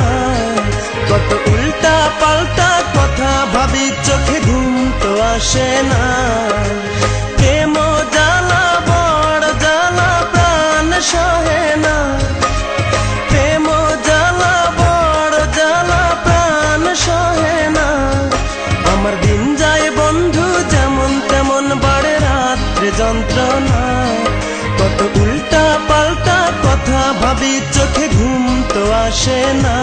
না কত উল্টা পাল্টা কথা ভাবি চোখে ঘুম তো আসে না। প্রেম জ্বালা, বড় জ্বালা, প্রাণ সহে না। বড় জ্বালা, প্রাণ সহে আমার দিন যায় বন্ধু, যেমন তেমন বাড়ে রাত্রে যন্ত্রণা কত উল্টা পাল্টা কথা ভাবি চোখে ঘুম তো আসে না।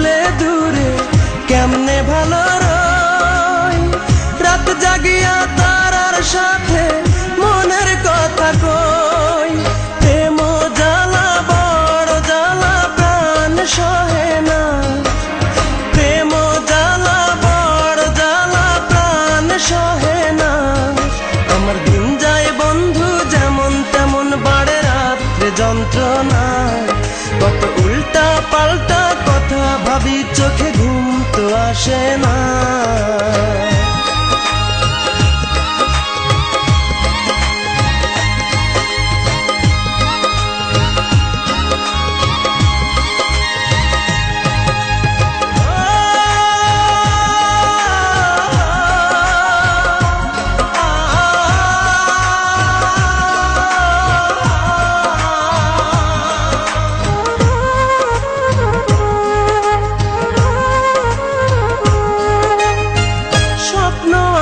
থাকলে দূরে, কেমনে ভালো রয়? রাত জাগিয়া তারার সাথে মনের কথা কই। প্রেম জ্বালা, বড় জ্বালা, প্রাণ সহে না। প্রেম জ্বালা, বড় জ্বালা, প্রাণ সহে না। আমার দিন যায় বন্ধু, যেমন তেমন বাড়ে রাত্রে যন্ত্রণা। কত উল্টা পাল্টা ভাবি চোখে ঘুম তো আসে না।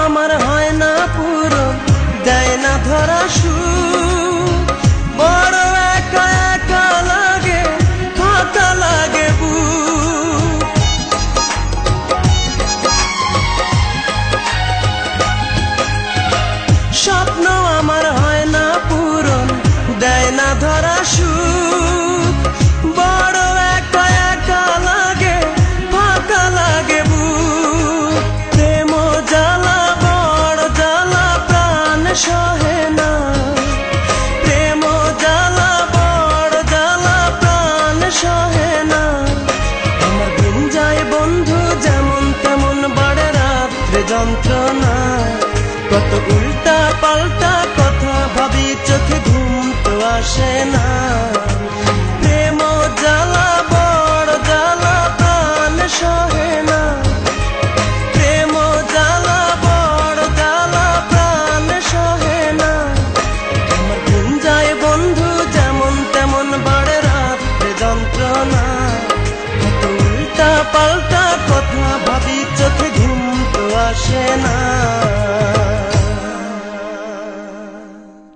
আমার হয় না পুরো দেয় না ধরা সুর। যন্ত্রণা। কত উল্টা পাল্টা কথা ভাবি চোখে ঘুম তো আসে না। আসে না।